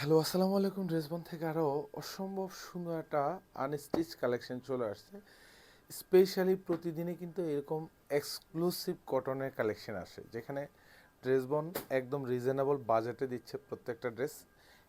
Hello, আসসালামু আলাইকুম। ড্রেসবন থেকে আরও অসম্ভব সুন্দর একটা আনস্টিচ কালেকশন চলে আসছে। স্পেশালি প্রতিদিনই কিন্তু এরকম এক্সক্লুসিভ কটনের কালেকশন আসে, যেখানে ড্রেসবন একদম রিজনেবল বাজেটে দিচ্ছে প্রত্যেকটা ড্রেস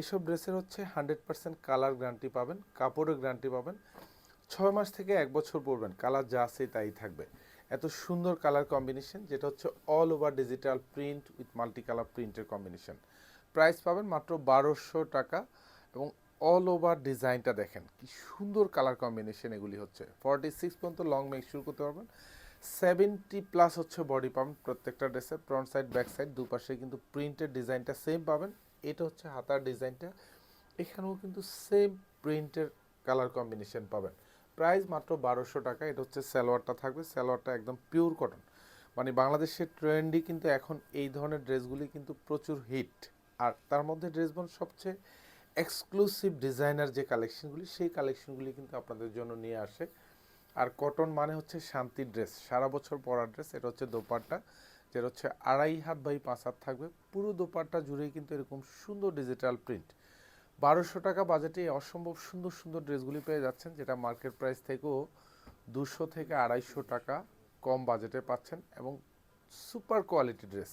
এসব ড্রেসের হচ্ছে হান্ড্রেড পার্সেন্ট কালার গ্যারান্টি পাবেন, কাপড়ের গ্যারান্টি পাবেন। ছয় মাস থেকে এক বছর পরবেন কালার যা আছে তাই থাকবে। এত সুন্দর কালার কম্বিনেশন যেটা হচ্ছে all over digital print with multi colour প্রিন্টের কম্বিনেশন প্রাইস পাবেন মাত্র বারোশো টাকা এবং অল ওভার ডিজাইনটা দেখেন, কি সুন্দর কালার কম্বিনেশন এগুলি হচ্ছে। ফর্টি সিক্স পর্যন্ত লং মেক শুরু করতে পারবেন। সেভেন্টি প্লাস হচ্ছে বডি পাবেন প্রত্যেকটা ড্রেসের ফ্রন্ট সাইড ব্যাক সাইড দুপাশে কিন্তু প্রিন্টের ডিজাইনটা সেম পাবেন। এটা হচ্ছে হাতার ডিজাইনটা। এখানেও কিন্তু সেম প্রিন্টের কালার কম্বিনেশন পাবেন। প্রাইস মাত্র বারোশো টাকা, এটা হচ্ছে সালোয়ারটা থাকবে, সালোয়ারটা একদম পিওর কটন মানে বাংলাদেশের ট্রেন্ডই কিন্তু এখন এই ধরনের ড্রেসগুলি কিন্তু প্রচুর হিট আর তার মধ্যে ড্রেসবন সবচেয়ে এক্সক্লুসিভ ডিজাইনার যে কালেকশনগুলি সেই কালেকশনগুলি কিন্তু আপনাদের জন্য নিয়ে আসে। আর কটন মানে হচ্ছে শান্তির ড্রেস সারা বছর পরার ড্রেস এটা হচ্ছে দোপাট্টা, যেটা হচ্ছে আড়াই হাত বাই পাঁচ হাত থাকবে। পুরো দোপাট্টা জুড়েই কিন্তু এরকম সুন্দর ডিজিটাল প্রিন্ট বারোশো টাকা বাজেটে অসম্ভব সুন্দর সুন্দর ড্রেসগুলি পেয়ে যাচ্ছেন, যেটা মার্কেট প্রাইস থেকেও দুশো থেকে আড়াইশো টাকা কম বাজেটে পাচ্ছেন এবং সুপার কোয়ালিটি ড্রেস